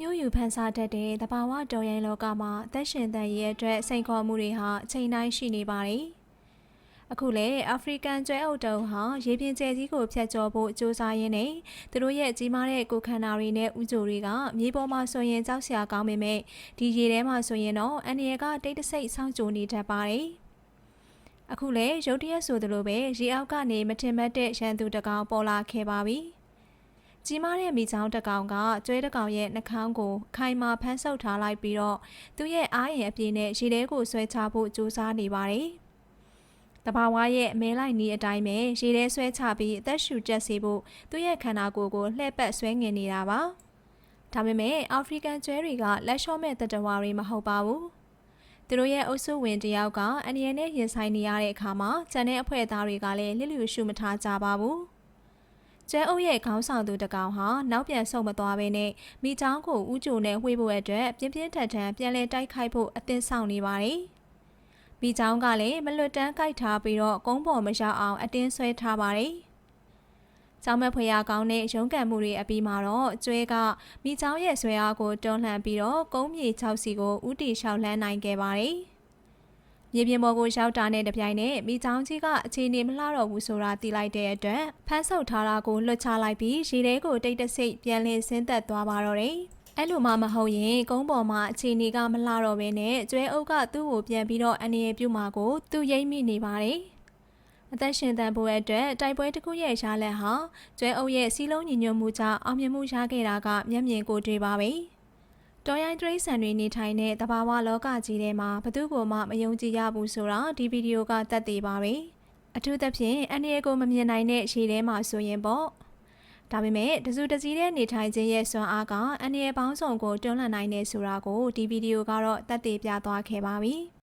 ညှို့ယူဖန်ဆားတတ်တဲ့တဘာဝတော်ရိုင်းလောကမှာအသက်ရှင်တန်ရဲ့အတွက်စိန်ခေါ်မှုတွေဟာအချိန်တိုင်းရှိနေပါတယ်။အခုလေအာဖရိကန်ကျွဲအုပ်တုံးဟာရေပြင်ကျဲကြီးကိုဖျက်ကျော်ဖို့စ조사ရင်းနဲ့သူတို့ရဲ့ကြီးမားတဲ့ကိုယ်ခန္ဓာတွေနဲ့ဥကြိုတွေကမြေပေါ်မှာဆိုရင်ကြောက်စရာကောင်းပေမဲ့ဒီရေထဲမှာဆိုရင်တော့အန်ရကတိတ်တဆိတ်ဆောင်းကြိုနေတတ်ပါတယ်။အခုလေရုတ်တရက်ဆိုသလိုပဲရေအောက်ကနေမထင်မှတ်တဲ့ရန်သူတကောင်ပေါ်လာခဲ့ပါပြီ။ ကြီးမားတဲ့မိချောင်းတစ်ကောင်ကကျွဲတစ်ကောင်ရဲ့နှာခေါင်းကိုခိုင်မာဖမ်းဆုပ်ထားလိုက်ပြီးတော့သူ့ရဲ့အားရင်အပြည့်နဲ့ရေထဲကိုဆွဲချဖို့ကြိုးစားနေပါတယ်။တဘာဝရဲ့အမဲလိုက်နီးအတိုင်းပဲရေထဲဆွဲချပြီးအသက်ရှူကျက်စေဖို့သူ့ရဲ့ခန္ဓာကိုယ်ကိုလှည့်ပတ်ဆွဲငင်နေတာပါ။ဒါပေမဲ့အာဖရိကန်ကျွဲတွေကလက်လျှော့မဲ့တတဝါတွေမဟုတ်ပါဘူး။သူတို့ရဲ့အုပ်စုဝင်တယောက်ကအန်ရနဲ့ရင်ဆိုင်နေရတဲ့အခါမှာကျန်တဲ့အဖွဲ့သားတွေကလည်းလစ်လျူရှုမထားကြပါဘူး။ ကျဲအုပ်ရဲ့ခေါင်းဆောင်သူတကောင်ဟာနောက်ပြန်ဆုတ်မသွားဘဲနဲ့မိချောင်းကိုဥကြိုနဲ့ဝှေ့ဖို့အတွက်ပြင်းပြင်းထန်ထန်ပြန်လဲတိုက်ခိုက်ဖို့အသင့်ဆောင်နေပါတယ်။မိချောင်းကလည်းမလွတ်တမ်းကိုက်ထားပြီးတော့ကုန်းပေါ်မရောက်အောင်အတင်းဆွဲထားပါတယ်။ကျောင်းမဖွေရကောင်းတဲ့ရုံးကန်မှုတွေအပြီးမှာတော့ကျွဲကမိချောင်းရဲ့ဆွဲအားကိုတွန်းလှန်ပြီးတော့ကုန်းမြေ6စီကိုဥတီလျှောက်လှမ်းနိုင်ခဲ့ပါတယ်။ မြေပြင်ပေါ်ကိုရောက်တာနဲ့တပြိုင်နက်မိချောင်းကြီးကအခြေအနေမလှတော့ဘူးဆိုတာသိလိုက်တဲ့အတွက်ဖမ်းဆုပ်ထားတာကိုလွတ်ချလိုက်ပြီးရေထဲကိုတိတ်တဆိတ်ပြန်လည်ဆင်းသက်သွားပါတော့တယ်။အဲ့လိုမှမဟုတ်ရင်ကုန်းပေါ်မှာအခြေအနေကမလှတော့ဘဲနဲ့ကျွဲအုပ်ကသူ့ကိုပြန်ပြီးတော့အနေရပြုတ်မှာကိုသူရိမ့်မိနေပါတယ်။အသက်ရှင်တန်ဖို့အတွက်တိုက်ပွဲတစ်ခုရဲ့ရှားလက်ဟာကျွဲအုပ်ရဲ့စီးလုံးညီညွတ်မှုကြောင့်အောင်မြင်မှုရခဲ့တာကမျက်မြင်ကိုတွေ့ပါပဲ။ တော်ရိုင်းတရိษံတွေနေထိုင်တဲ့တဘာဝလောကကြီးထဲမှာဘသူ့ကိုမှမယုံကြည်ရဘူးဆိုတာဒီဗီဒီယိုကသက်သေပါပဲအထူးသဖြင့်အန်ရီကိုမမြင်နိုင်တဲ့ရှေ့ထဲမှာဆိုရင်ပေါ့ဒါပေမဲ့တစုတစည်းတဲ့နေထိုင်ခြင်းရဲ့စွမ်းအားကအန်ရီပေါင်းစုံကိုတွန်းလှန်နိုင်နေဆိုတာကိုဒီဗီဒီယိုကတော့သက်သေပြသွားခဲ့ပါပြီ။